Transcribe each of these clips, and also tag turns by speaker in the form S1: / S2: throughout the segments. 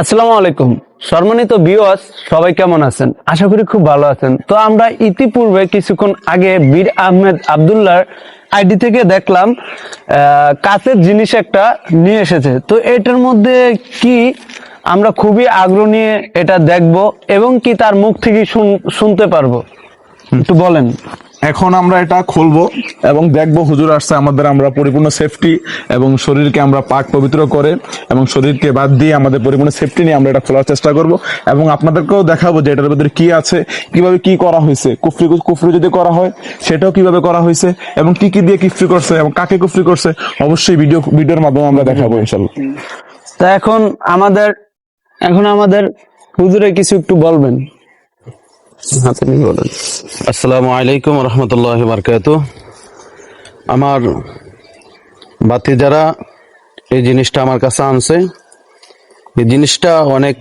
S1: আসসালামু আলাইকুম। সম্মানিত বিওয়াস সবাই কেমন আছেন? আশা করি খুব ভালো আছেন। তো আমরা ইতিপূর্বে কিছুক্ষণ আগে বীর আহমেদ আবদুল্লাহর আইডি থেকে দেখলাম কাছের জিনিস একটা নিয়ে এসেছে। তো এটার মধ্যে কি আমরা খুবই আগ্রহ নিয়ে এটা দেখব এবং কি তার মুখ থেকে শুন- শুনতে পারব? একটু বলেন।
S2: এখন আমরা এটা খুলবো এবং দেখব হুজুর আসছে আমাদের, আমরা পরিপূর্ণ সেফটি এবং শরীরকে আমরা পাক পবিত্র করে এবং শরীরকে বাদ দিয়ে আমাদের পরিপূর্ণ সেফটি নিয়ে আমরা এটা খোলার চেষ্টা করব। এবং আপনাদেরকেও দেখাবো যে এটার ভিতরে কি আছে, কীভাবে কি করা হয়েছে, কুফরি কুফরি যদি করা হয়, সেটাও কীভাবে করা হয়েছে এবং কি কি দিয়ে কিফরি করছে এবং কাকে কুফরি করছে, অবশ্যই ভিডিও ভিডিওর মাধ্যমে আমরা দেখাবো ইনশাল্লাহ
S1: তা এখন আমাদের এখন আমাদের হুজুরে কিছু একটু বলবেন। বলেন
S3: আসসালামু আলাইকুম রহমতুল্লাহ বারকাত। আমার বাতি যারা এই জিনিসটা আমার কাছে আনছে। এই জিনিসটা অনেক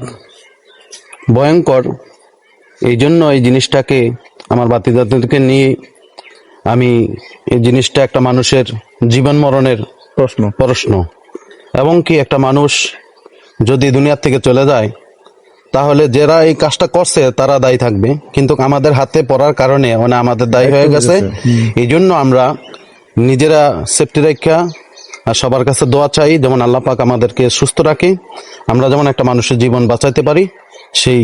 S3: ভয়ঙ্কর। এই জন্য এই জিনিসটাকে আমার বাতিদারদেরকে নিয়ে আমি এই জিনিসটা একটা মানুষের জীবন মরণের
S2: প্রশ্ন।
S3: প্রশ্ন। এবং কি একটা মানুষ যদি দুনিয়ার থেকে চলে যায় তাহলে যারা এই কাজটা করছে তারা দায়ী থাকবে। কিন্তু আমাদের হাতে পড়ার কারণে মানে আমাদের দায়ী হয়ে গেছে। এই জন্য আমরা নিজেরা সেফটি রক্ষা আর সবার কাছে দোয়া চাই যেমন আল্লাহ পাক আমাদেরকে সুস্থ রাখে। আমরা যেমন একটা মানুষের জীবন বাঁচাইতে পারি সেই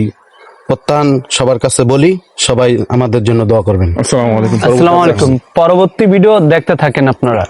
S3: প্রত্যান সবার কাছে বলি সবাই আমাদের জন্য দোয়া করবেন।
S1: আসসালামু আলাইকুম। পরবর্তী ভিডিও দেখতে থাকেন আপনারা।